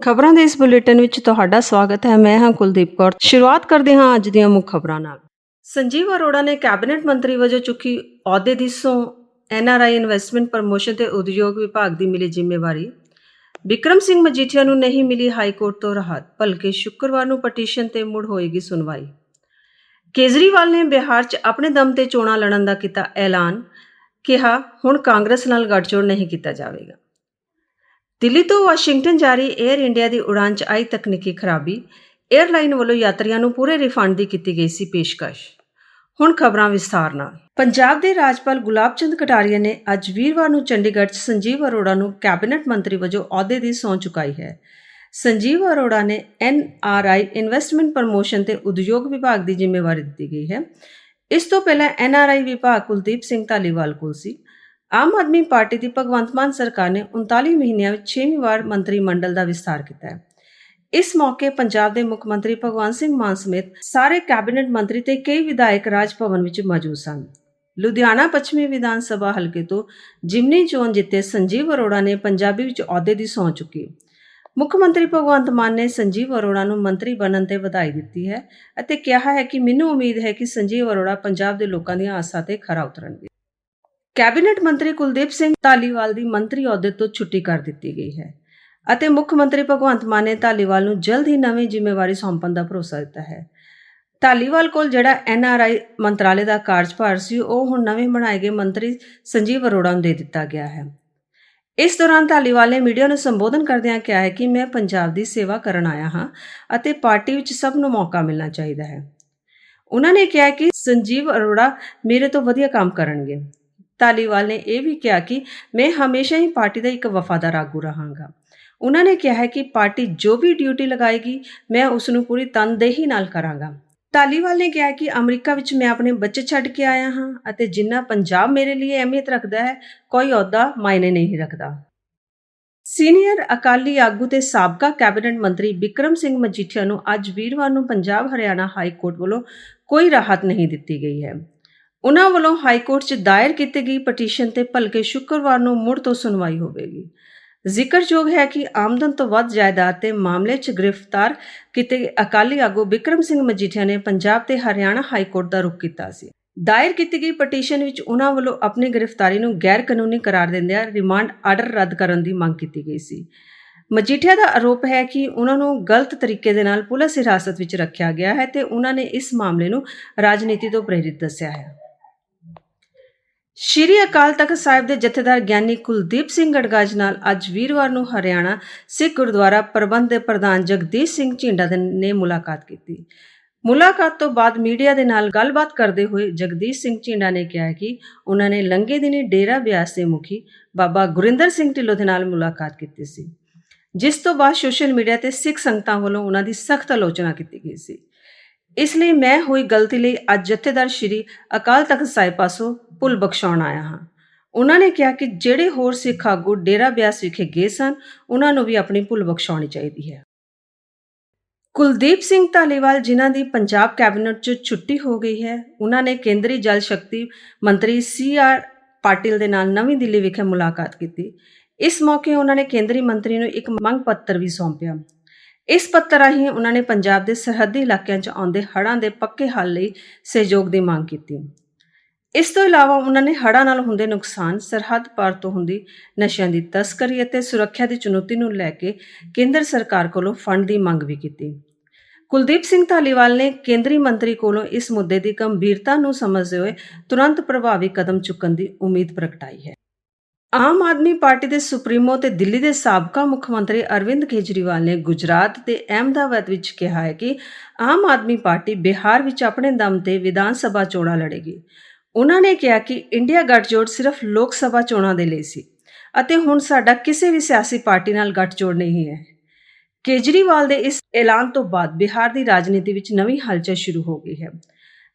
ਖਬਰਾਂ ਦੇ ਇਸ ਬੁਲੇਟਿਨ ਵਿੱਚ ਤੁਹਾਡਾ ਸਵਾਗਤ ਹੈ। ਮੈਂ ਹਾਂ ਕੁਲਦੀਪ ਕੌਰ। ਸ਼ੁਰੂਆਤ ਕਰਦੇ ਹਾਂ ਅੱਜ ਦੀਆਂ ਮੁੱਖ ਖਬਰਾਂ ਨਾਲ। ਸੰਜੀਵ ਅਰੋੜਾ ਨੇ ਕੈਬਨਿਟ ਮੰਤਰੀ ਵਜੋਂ ਚੁੱਕੀ ਅਹੁਦੇ ਦੀ ਸਹੁੰ ਐਨਆਰਆਈ ਇਨਵੈਸਟਮੈਂਟ ਪ੍ਰਮੋਸ਼ਨ ਤੇ ਉਦਯੋਗ ਵਿਭਾਗ ਦੀ ਮਿਲੀ ਜ਼ਿੰਮੇਵਾਰੀ। ਵਿਕਰਮ ਸਿੰਘ ਮਜੀਠੀਆ ਨੂੰ ਨਹੀਂ ਮਿਲੀ ਹਾਈ ਕੋਰਟ ਤੋਂ ਰਾਹਤ ਭਲਕੇ ਸ਼ੁੱਕਰਵਾਰ ਨੂੰ ਪਟੀਸ਼ਨ ਤੇ ਮੁੜ ਹੋਏਗੀ ਸੁਣਵਾਈ। ਕੇਜਰੀਵਾਲ ਨੇ ਬਿਹਾਰ 'ਚ ਆਪਣੇ ਦਮ ਤੇ ਚੋਣਾਂ ਲੜਨ ਦਾ ਕੀਤਾ ਐਲਾਨ, ਕਿਹਾ ਹੁਣ ਕਾਂਗਰਸ ਨਾਲ ਗੱਠਜੋੜ ਨਹੀਂ ਕੀਤਾ ਜਾਵੇਗਾ। ਦਿੱਲੀ ਤੋਂ ਵਾਸ਼ਿੰਗਟਨ ਜਾਰੀ 에ਅਰ ਇੰਡੀਆ ਦੀ ਉਡਾਨ 'ਚ ਆਈ ਤਕਨੀਕੀ ਖਰਾਬੀ। 에ਅਰਲਾਈਨ ਵੱਲੋਂ ਯਾਤਰੀਆਂ ਨੂੰ ਪੂਰੇ ਰਿਫੰਡ ਦੀ ਕੀਤੀ ਗਈ ਸੀ ਪੇਸ਼ਕਸ਼। ਹੁਣ ਖਬਰਾਂ ਵਿਸਥਾਰ ਨਾਲ। ਪੰਜਾਬ ਦੇ ਰਾਜਪਾਲ ਗੁਲਾਬ ਚੰਦ ਕਟਾਰੀਆ ਨੇ ਅੱਜ ਵੀਰਵਾਰ ਨੂੰ ਚੰਡੀਗੜ੍ਹ 'ਚ ਸੰਜੀਵ ਅਰੋੜਾ ਨੂੰ ਕੈਬਨਿਟ ਮੰਤਰੀ ਵਜੋਂ ਅਹੁਦੇ ਦੀ ਸਹੁੰ ਚੁਕਾਈ ਹੈ। ਸੰਜੀਵ ਅਰੋੜਾ ਨੇ ਐਨਆਰਆਈ ਇਨਵੈਸਟਮੈਂਟ ਪ੍ਰਮੋਸ਼ਨ ਤੇ ਉਦਯੋਗ ਵਿਭਾਗ ਦੀ ਜ਼ਿੰਮੇਵਾਰੀ ਦਿੱਤੀ ਗਈ ਹੈ। ਇਸ ਤੋਂ ਪਹਿਲਾਂ ਐਨਆਰਆਈ ਵਿਭਾਗ ਕੁਲਦੀਪ ਸਿੰਘ ਧਾਲੀਵਾਲ ਕੋਲ ਸੀ। ਆਮ ਆਦਮੀ ਪਾਰਟੀ ਦੀ ਭਗਵੰਤ ਮਾਨ ਸਰਕਾਰ ਨੇ 39 ਮਹੀਨਿਆਂ ਵਿੱਚ 6ਵੀਂ ਵਾਰ ਮੰਤਰੀ ਮੰਡਲ ਦਾ ਵਿਸਤਾਰ ਕੀਤਾ ਹੈ। ਇਸ ਮੌਕੇ ਪੰਜਾਬ ਦੇ ਮੁੱਖ ਮੰਤਰੀ ਭਗਵੰਤ ਸਿੰਘ ਮਾਨ ਸਮੇਤ ਸਾਰੇ ਕੈਬਨਿਟ ਮੰਤਰੀ ਤੇ ਕਈ ਵਿਧਾਇਕ ਰਾਜ ਭਵਨ ਵਿੱਚ ਮੌਜੂਦ ਸਨ। ਲੁਧਿਆਣਾ ਪੱਛਮੀ ਵਿਧਾਨ ਸਭਾ ਹਲਕੇ ਤੋਂ ਜਿਮਨੀ ਚੋਣ ਜਿੱਤੇ ਸੰਜੀਵ ਅਰੋੜਾ ਨੇ ਪੰਜਾਬੀ ਵਿੱਚ ਅਹੁਦੇ ਦੀ ਸਹੁੰ ਚੁੱਕੀ। ਮੁੱਖ ਮੰਤਰੀ ਭਗਵੰਤ ਮਾਨ ਨੇ ਸੰਜੀਵ ਅਰੋੜਾ ਨੂੰ ਮੰਤਰੀ ਬਣਨ ਤੇ ਵਧਾਈ ਦਿੱਤੀ ਹੈ ਅਤੇ ਕਿਹਾ ਹੈ ਕਿ ਮੈਨੂੰ ਉਮੀਦ ਹੈ ਕਿ ਸੰਜੀਵ ਅਰੋੜਾ ਪੰਜਾਬ ਦੇ ਲੋਕਾਂ ਦੀਆਂ ਆਸਾਂ ਤੇ ਖਰਾ ਉਤਰਨਗੇ। ਕੈਬਨਿਟ ਮੰਤਰੀ ਕੁਲਦੀਪ ਸਿੰਘ ਧਾਲੀਵਾਲ ਦੀ ਮੰਤਰੀ ਅਹੁਦੇ ਤੋਂ ਛੁੱਟੀ ਕਰ ਦਿੱਤੀ ਗਈ ਹੈ ਅਤੇ ਮੁੱਖ ਮੰਤਰੀ ਭਗਵੰਤ ਮਾਨ ਨੇ ਧਾਲੀਵਾਲ ਨੂੰ ਜਲਦ ਹੀ ਨਵੀਂ ਜ਼ਿੰਮੇਵਾਰੀ ਸੌਂਪਣ ਦਾ ਭਰੋਸਾ ਦਿੱਤਾ ਹੈ। ਧਾਲੀਵਾਲ ਕੋਲ ਜਿਹੜਾ ਐੱਨ ਆਰ ਆਈ ਮੰਤਰਾਲੇ ਦਾ ਕਾਰਜਭਾਰ ਸੀ, ਉਹ ਹੁਣ ਨਵੇਂ ਬਣਾਏ ਗਏ ਮੰਤਰੀ ਸੰਜੀਵ ਅਰੋੜਾ ਨੂੰ ਦੇ ਦਿੱਤਾ ਗਿਆ ਹੈ। ਇਸ ਦੌਰਾਨ ਧਾਲੀਵਾਲ ਨੇ ਮੀਡੀਆ ਨੂੰ ਸੰਬੋਧਨ ਕਰਦਿਆਂ ਕਿਹਾ ਹੈ ਕਿ ਮੈਂ ਪੰਜਾਬ ਦੀ ਸੇਵਾ ਕਰਨ ਆਇਆ ਹਾਂ ਅਤੇ ਪਾਰਟੀ ਵਿੱਚ ਸਭ ਨੂੰ ਮੌਕਾ ਮਿਲਣਾ ਚਾਹੀਦਾ ਹੈ। ਉਹਨਾਂ ਨੇ ਕਿਹਾ ਕਿ ਸੰਜੀਵ ਅਰੋੜਾ ਮੇਰੇ ਤੋਂ ਵਧੀਆ ਕੰਮ ਕਰਨਗੇ। ਧਾਲੀਵਾਲ ਨੇ ਇਹ ਵੀ ਕਿਹਾ ਕਿ ਮੈਂ ਹਮੇਸ਼ਾ ਹੀ ਪਾਰਟੀ ਦਾ ਇੱਕ ਵਫਾਦਾਰ ਆਗੂ ਰਹਾਂਗਾ। ਉਹਨਾਂ ਨੇ ਕਿਹਾ ਹੈ ਕਿ ਪਾਰਟੀ ਜੋ ਵੀ ਡਿਊਟੀ ਲਗਾਏਗੀ, ਮੈਂ ਉਸ ਨੂੰ ਪੂਰੀ ਤਨਦੇਹੀ ਨਾਲ ਕਰਾਂਗਾ। ਧਾਲੀਵਾਲ ਨੇ ਕਿਹਾ ਕਿ ਅਮਰੀਕਾ ਵਿੱਚ ਮੈਂ ਆਪਣੇ ਬੱਚੇ ਛੱਡ ਕੇ ਆਇਆ ਹਾਂ ਅਤੇ ਜਿੰਨਾ ਪੰਜਾਬ ਮੇਰੇ ਲਈ ਅਹਿਮੀਅਤ ਰੱਖਦਾ ਹੈ, ਕੋਈ ਅਹੁਦਾ ਮਾਇਨੇ ਨਹੀਂ ਰੱਖਦਾ। ਸੀਨੀਅਰ ਅਕਾਲੀ ਆਗੂ ਤੇ ਸਾਬਕਾ ਕੈਬਨਿਟ ਮੰਤਰੀ ਬਿਕਰਮ ਸਿੰਘ ਮਜੀਠੀਆ ਨੂੰ ਅੱਜ ਵੀਰਵਾਰ ਨੂੰ ਪੰਜਾਬ ਹਰਿਆਣਾ ਹਾਈ ਕੋਰਟ ਵੱਲੋਂ ਕੋਈ ਰਾਹਤ ਨਹੀਂ ਦਿੱਤੀ ਗਈ ਹੈ। ਉਹਨਾਂ ਵੱਲੋਂ ਹਾਈ ਕੋਰਟ 'ਚ ਦਾਇਰ ਕੀਤੀ ਗਈ ਪਟੀਸ਼ਨ ਤੇ ਭਲਕੇ ਸ਼ੁੱਕਰਵਾਰ ਨੂੰ ਮੁੜ ਤੋਂ ਸੁਣਵਾਈ ਹੋਵੇਗੀ। ਜ਼ਿਕਰਯੋਗ ਹੈ ਕਿ ਆਮਦਨ ਤੋਂ ਵੱਧ ਜਾਇਦਾਦ ਤੇ ਮਾਮਲੇ 'ਚ ਗ੍ਰਿਫਤਾਰ ਕੀਤੇ ਗਏ ਅਕਾਲੀ ਆਗੂ ਵਿਕਰਮ ਸਿੰਘ ਮਜੀਠੀਆ ਨੇ ਪੰਜਾਬ ਤੇ ਹਰਿਆਣਾ ਹਾਈ ਕੋਰਟ ਦਾ ਰੁਖ ਕੀਤਾ ਸੀ। ਦਾਇਰ ਕੀਤੀ ਗਈ ਪਟੀਸ਼ਨ ਵਿੱਚ ਉਹਨਾਂ ਵੱਲੋਂ ਆਪਣੀ ਗ੍ਰਿਫਤਾਰੀ ਨੂੰ ਗੈਰ ਕਾਨੂੰਨੀ ਕਰਾਰ ਦਿੰਦਿਆਂ ਰਿਮਾਂਡ ਆਰਡਰ ਰੱਦ ਕਰਨ ਦੀ ਮੰਗ ਕੀਤੀ ਗਈ ਸੀ। ਮਜੀਠੀਆ ਦਾ ਆਰੋਪ ਹੈ ਕਿ ਉਹਨਾਂ ਨੂੰ ਗਲਤ ਤਰੀਕੇ ਦੇ ਨਾਲ ਪੁਲਿਸ ਹਿਰਾਸਤ ਵਿੱਚ ਰੱਖਿਆ ਗਿਆ ਹੈ ਤੇ ਉਹਨਾਂ ਨੇ ਇਸ ਮਾਮਲੇ ਨੂੰ ਰਾਜਨੀਤੀ ਤੋਂ ਪ੍ਰੇਰਿਤ ਦੱਸਿਆ ਹੈ। ਸ਼੍ਰੀ ਅਕਾਲ ਤਖਤ ਸਾਹਿਬ ਦੇ ਜਥੇਦਾਰ ਗਿਆਨੀ ਕੁਲਦੀਪ ਸਿੰਘ ਗੜਗਾਜ ਨਾਲ ਅੱਜ ਵੀਰਵਾਰ ਨੂੰ ਹਰਿਆਣਾ ਸਿੱਖ ਗੁਰਦੁਆਰਾ ਪ੍ਰਬੰਧ ਦੇ ਪ੍ਰਧਾਨ ਜਗਦੀਸ਼ ਸਿੰਘ ਝਿੰਡਾ ਦੇ ਨੇ ਮੁਲਾਕਾਤ ਕੀਤੀ। ਮੁਲਾਕਾਤ ਤੋਂ ਬਾਅਦ ਮੀਡੀਆ ਦੇ ਨਾਲ ਗੱਲਬਾਤ ਕਰਦੇ ਹੋਏ ਜਗਦੀਸ਼ ਸਿੰਘ ਝਿੰਡਾ ਨੇ ਕਿਹਾ ਕਿ ਉਹਨਾਂ ਨੇ ਲੰਗੇ ਦਿਨੀ ਡੇਰਾ ਬਿਆਸ ਦੇ ਮੁਖੀ ਬਾਬਾ ਗੁਰਿੰਦਰ ਸਿੰਘ ਢਿੱਲੋਂ ਦੇ ਨਾਲ ਮੁਲਾਕਾਤ ਕੀਤੀ ਸੀ, ਜਿਸ ਤੋਂ ਬਾਅਦ ਸੋਸ਼ਲ ਮੀਡੀਆ ਤੇ ਸਿੱਖ ਸੰਗਤਾਂ ਵੱਲੋਂ ਉਹਨਾਂ ਦੀ ਸਖਤ ਆਲੋਚਨਾ ਕੀਤੀ ਗਈ ਸੀ। ਇਸ ਲਈ ਮੈਂ ਹੋਈ ਗਲਤੀ ਲਈ ਅੱਜ ਜਥੇਦਾਰ ਸ਼੍ਰੀ ਅਕਾਲ ਤਖਤ ਸਾਹਿਬ ਪਾਸੋਂ ਭੁੱਲ ਬਖਸ਼ਾਉਣ ਆਇਆ ਹਾਂ। ਉਹਨਾਂ ਨੇ ਕਿਹਾ ਕਿ ਜਿਹੜੇ ਹੋਰ ਸਿੱਖ ਆਗੂ ਡੇਰਾ ਬਿਆਸ ਵਿਖੇ ਗਏ ਸਨ, ਉਹਨਾਂ ਨੂੰ ਵੀ ਆਪਣੀ ਭੁੱਲ ਬਖਸ਼ਾਉਣੀ ਚਾਹੀਦੀ ਹੈ। ਕੁਲਦੀਪ ਸਿੰਘ ਧਾਲੀਵਾਲ ਜਿਨ੍ਹਾਂ ਦੀ ਪੰਜਾਬ ਕੈਬਨਿਟ 'ਚ ਛੁੱਟੀ ਹੋ ਗਈ ਹੈ, ਉਹਨਾਂ ਨੇ ਕੇਂਦਰੀ ਜਲ ਸ਼ਕਤੀ ਮੰਤਰੀ ਸੀ ਆਰ ਪਾਟਿਲ ਦੇ ਨਾਲ ਨਵੀਂ ਦਿੱਲੀ ਵਿਖੇ ਮੁਲਾਕਾਤ ਕੀਤੀ। ਇਸ ਮੌਕੇ ਉਹਨਾਂ ਨੇ ਕੇਂਦਰੀ ਮੰਤਰੀ ਨੂੰ ਇੱਕ ਮੰਗ ਪੱਤਰ ਵੀ ਸੌਂਪਿਆ। ਇਸ ਪੱਤਰ ਰਾਹੀਂ ਉਹਨਾਂ ਨੇ ਪੰਜਾਬ ਦੇ ਸਰਹੱਦੀ ਇਲਾਕਿਆਂ 'ਚ ਆਉਂਦੇ ਹੜ੍ਹਾਂ ਦੇ ਪੱਕੇ ਹੱਲ ਲਈ ਸਹਿਯੋਗ ਦੀ ਮੰਗ ਕੀਤੀ। ਇਸ ਤੋਂ ਇਲਾਵਾ ਉਹਨਾਂ ਨੇ ਹੜ੍ਹਾਂ ਨਾਲ ਹੁੰਦੇ ਨੁਕਸਾਨ, ਸਰਹੱਦ ਪਾਰ ਤੋਂ ਹੁੰਦੀ ਨਸ਼ਿਆਂ ਦੀ ਤਸਕਰੀ ਅਤੇ ਸੁਰੱਖਿਆ ਦੀ ਚੁਣੌਤੀ ਨੂੰ ਲੈ ਕੇ ਕੇਂਦਰ ਸਰਕਾਰ ਕੋਲੋਂ ਫੰਡ ਦੀ ਮੰਗ ਵੀ ਕੀਤੀ। ਕੁਲਦੀਪ ਸਿੰਘ ਧਾਲੀਵਾਲ ਨੇ ਕੇਂਦਰੀ ਮੰਤਰੀ ਕੋਲੋਂ ਇਸ ਮੁੱਦੇ ਦੀ ਗੰਭੀਰਤਾ ਨੂੰ ਸਮਝਦੇ ਹੋਏ ਤੁਰੰਤ ਪ੍ਰਭਾਵੀ ਕਦਮ ਚੁੱਕਣ ਦੀ ਉਮੀਦ ਪ੍ਰਗਟਾਈ ਹੈ। ਆਮ ਆਦਮੀ ਪਾਰਟੀ ਦੇ ਸੁਪਰੀਮੋ ਤੇ ਦਿੱਲੀ ਦੇ ਸਾਬਕਾ ਮੁੱਖ ਮੰਤਰੀ ਅਰਵਿੰਦ ਕੇਜਰੀਵਾਲ ਨੇ ਗੁਜਰਾਤ ਤੇ ਅਹਿਮਦਾਬਾਦ ਵਿੱਚ ਕਿਹਾ ਹੈ ਕਿ ਆਮ ਆਦਮੀ ਪਾਰਟੀ ਬਿਹਾਰ ਵਿੱਚ ਆਪਣੇ ਦਮ ਤੇ ਵਿਧਾਨ ਸਭਾ ਚੋਣਾਂ ਲੜੇਗੀ। ਉਹਨਾਂ ਨੇ ਕਿਹਾ ਕਿ ਇੰਡੀਆ ਗੱਠਜੋੜ ਸਿਰਫ ਲੋਕ ਸਭਾ ਚੋਣਾਂ ਦੇ ਲਈ ਸੀ ਅਤੇ ਹੁਣ ਸਾਡਾ ਕਿਸੇ ਵੀ ਸਿਆਸੀ ਪਾਰਟੀ ਨਾਲ ਗੱਠਜੋੜ ਨਹੀਂ ਹੈ। ਕੇਜਰੀਵਾਲ ਦੇ ਇਸ ਐਲਾਨ ਤੋਂ ਬਾਅਦ ਬਿਹਾਰ ਦੀ ਰਾਜਨੀਤੀ ਵਿੱਚ ਨਵੀਂ ਹਲਚਲ ਸ਼ੁਰੂ ਹੋ ਗਈ ਹੈ।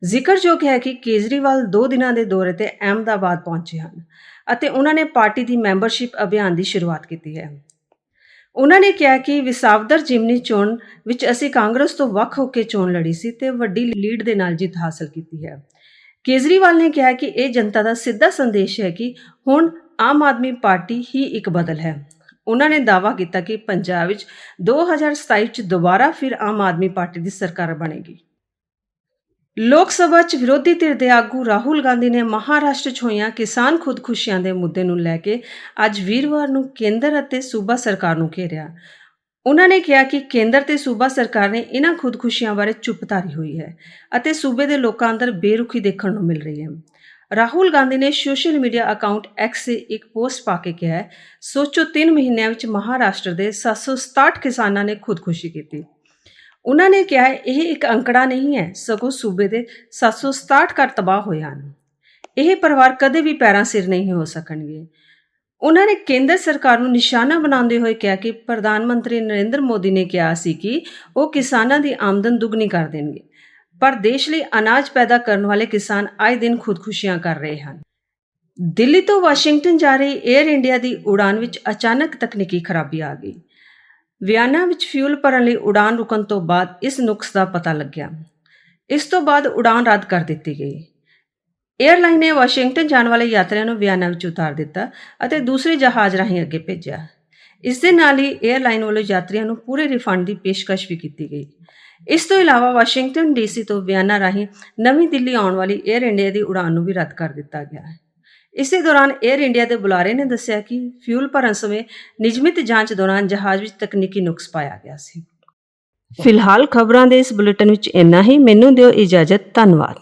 ਜ਼ਿਕਰਯੋਗ ਹੈ ਕਿ ਕੇਜਰੀਵਾਲ 2 ਦਿਨਾਂ ਦੇ ਦੌਰੇ ਤੇ ਅਹਿਮਦਾਬਾਦ ਪਹੁੰਚੇ ਹਨ। ਅਤੇ ਉਹਨਾਂ ਨੇ ਪਾਰਟੀ ਦੀ ਮੈਂਬਰਸ਼ਿਪ ਅਭਿਆਨ ਦੀ ਸ਼ੁਰੂਆਤ ਕੀਤੀ ਹੈ। ਉਹਨਾਂ ਨੇ ਕਿਹਾ ਕਿ ਵਿਸਾਵਦਰ ਜਿਮਨੀ ਚੋਣ ਵਿੱਚ ਅਸੀਂ ਕਾਂਗਰਸ ਤੋਂ ਵੱਖ ਹੋ ਕੇ ਚੋਣ ਲੜੀ ਸੀ ਤੇ ਵੱਡੀ ਲੀਡ ਦੇ ਨਾਲ ਜਿੱਤ ਹਾਸਲ ਕੀਤੀ ਹੈ। ਕੇਜਰੀਵਾਲ ਨੇ ਕਿਹਾ ਕਿ ਇਹ ਜਨਤਾ ਦਾ ਸਿੱਧਾ ਸੰਦੇਸ਼ ਹੈ ਕਿ ਹੁਣ ਆਮ ਆਦਮੀ ਪਾਰਟੀ ਹੀ ਇੱਕ ਬਦਲ ਹੈ। ਉਹਨਾਂ ਨੇ ਦਾਅਵਾ ਕੀਤਾ ਕਿ ਪੰਜਾਬ ਵਿੱਚ 2027 ਚ ਦੁਬਾਰਾ ਫਿਰ ਆਮ ਆਦਮੀ ਪਾਰਟੀ ਦੀ ਸਰਕਾਰ ਬਣੇਗੀ। ਲੋਕ ਸਭਾ 'ਚ ਵਿਰੋਧੀ ਧਿਰ ਦੇ ਆਗੂ ਰਾਹੁਲ ਗਾਂਧੀ ਨੇ ਮਹਾਰਾਸ਼ਟਰ 'ਚ ਹੋਈਆਂ ਕਿਸਾਨ ਖੁਦਕੁਸ਼ੀਆਂ ਦੇ ਮੁੱਦੇ ਨੂੰ ਲੈ ਕੇ ਅੱਜ ਵੀਰਵਾਰ ਨੂੰ ਕੇਂਦਰ ਅਤੇ ਸੂਬਾ ਸਰਕਾਰ ਨੂੰ ਘੇਰਿਆ। ਉਹਨਾਂ ਨੇ ਕਿਹਾ ਕਿ ਕੇਂਦਰ ਤੇ ਸੂਬਾ ਸਰਕਾਰ ਨੇ ਇਹਨਾਂ ਖੁਦਕੁਸ਼ੀਆਂ ਬਾਰੇ ਚੁੱਪ ਧਾਰੀ ਹੋਈ ਹੈ ਅਤੇ ਸੂਬੇ ਦੇ ਲੋਕਾਂ ਅੰਦਰ ਬੇਰੁਖੀ ਦੇਖਣ ਨੂੰ ਮਿਲ ਰਹੀ ਹੈ। ਰਾਹੁਲ ਗਾਂਧੀ ਨੇ ਸੋਸ਼ਲ ਮੀਡੀਆ ਅਕਾਊਂਟ ਐਕਸ ਤੇ ਇੱਕ ਪੋਸਟ ਪਾ ਕੇ ਕਿਹਾ ਸੋਚੋ 3 ਮਹੀਨਿਆਂ ਵਿੱਚ ਮਹਾਰਾਸ਼ਟਰ ਦੇ 767 ਕਿਸਾਨਾਂ ਨੇ ਖੁਦਕੁਸ਼ੀ ਕੀਤੀ। ਉਹਨਾਂ ਨੇ ਕਿਹਾ, ਇਹ ਇੱਕ ਅੰਕੜਾ ਨਹੀਂ ਹੈ, ਸਗੋਂ ਸੂਬੇ ਦੇ 767 ਘਰ ਤਬਾਹ ਹੋਏ ਹਨ। ਇਹ ਪਰਿਵਾਰ ਕਦੇ ਵੀ ਪੈਰਾਂ ਸਿਰ ਨਹੀਂ ਹੋ ਸਕਣਗੇ। ਉਹਨਾਂ ਨੇ ਕੇਂਦਰ ਸਰਕਾਰ ਨੂੰ ਨਿਸ਼ਾਨਾ ਬਣਾਉਂਦੇ ਹੋਏ ਕਿਹਾ ਕਿ ਪ੍ਰਧਾਨ ਮੰਤਰੀ ਨਰਿੰਦਰ ਮੋਦੀ ਨੇ ਕਿਹਾ ਸੀ ਕਿ ਉਹ ਕਿਸਾਨਾਂ ਦੀ ਆਮਦਨ ਦੁੱਗਣੀ ਕਰ ਦੇਣਗੇ, ਪਰ ਦੇਸ਼ ਲਈ ਅਨਾਜ ਪੈਦਾ ਕਰਨ ਵਾਲੇ ਕਿਸਾਨ ਆਏ ਦਿਨ ਖੁਦਕੁਸ਼ੀਆਂ ਕਰ ਰਹੇ ਹਨ। ਦਿੱਲੀ ਤੋਂ ਵਾਸ਼ਿੰਗਟਨ ਜਾ ਰਹੀ 에ਅਰ ਇੰਡੀਆ ਦੀ ਉਡਾਨ ਵਿੱਚ ਅਚਾਨਕ ਤਕਨੀਕੀ ਖਰਾਬੀ ਆ ਗਈ। ਵਿਆਨਾ ਵਿੱਚ ਫਿਊਲ ਭਰਨ ਲਈ ਉਡਾਨ ਰੁਕਣ ਤੋਂ ਬਾਅਦ ਇਸ ਨੁਕਸ ਦਾ ਪਤਾ ਲੱਗਿਆ। ਇਸ ਤੋਂ ਬਾਅਦ ਉਡਾਨ ਰੱਦ ਕਰ ਦਿੱਤੀ ਗਈ। ਏਅਰਲਾਈਨ ਨੇ ਵਾਸ਼ਿੰਗਟਨ ਜਾਣ ਵਾਲੇ ਯਾਤਰੀਆਂ ਨੂੰ ਵਿਆਨਾ ਵਿੱਚ ਉਤਾਰ ਦਿੱਤਾ ਅਤੇ ਦੂਸਰੇ ਜਹਾਜ਼ ਰਾਹੀਂ ਅੱਗੇ ਭੇਜਿਆ। ਇਸ ਦੇ ਨਾਲ ਹੀ ਏਅਰਲਾਈਨ ਵੱਲੋਂ ਯਾਤਰੀਆਂ ਨੂੰ ਪੂਰੇ ਰਿਫੰਡ ਦੀ ਪੇਸ਼ਕਸ਼ ਵੀ ਕੀਤੀ ਗਈ। ਇਸ ਤੋਂ ਇਲਾਵਾ ਵਾਸ਼ਿੰਗਟਨ ਡੀਸੀ ਤੋਂ ਵਿਆਨਾ ਰਾਹੀਂ ਨਵੀਂ ਦਿੱਲੀ ਆਉਣ ਵਾਲੀ 에ਅਰ ਇੰਡੀਆ ਦੀ ਉਡਾਨ ਨੂੰ ਵੀ ਰੱਦ ਕਰ ਦਿੱਤਾ ਗਿਆ। ਹੈ ਇਸੇ ਦੌਰਾਨ 에ਅਰ ਇੰਡੀਆ ਦੇ ਬੁਲਾਰੇ ਨੇ ਦੱਸਿਆ ਕਿ ਫਿਊਲ ਭਰਨ ਸਮੇਂ ਨਿਯਮਿਤ ਜਾਂਚ ਦੌਰਾਨ ਜਹਾਜ਼ ਵਿੱਚ ਤਕਨੀਕੀ ਨੁਕਸ ਪਾਇਆ ਗਿਆ ਸੀ। ਫਿਲਹਾਲ ਖਬਰਾਂ ਦੇ ਇਸ ਬੁਲੇਟਿਨ ਵਿੱਚ ਇੰਨਾ ਹੀ। ਮੈਨੂੰ ਦਿਓ ਇਜਾਜ਼ਤ। ਧੰਨਵਾਦ।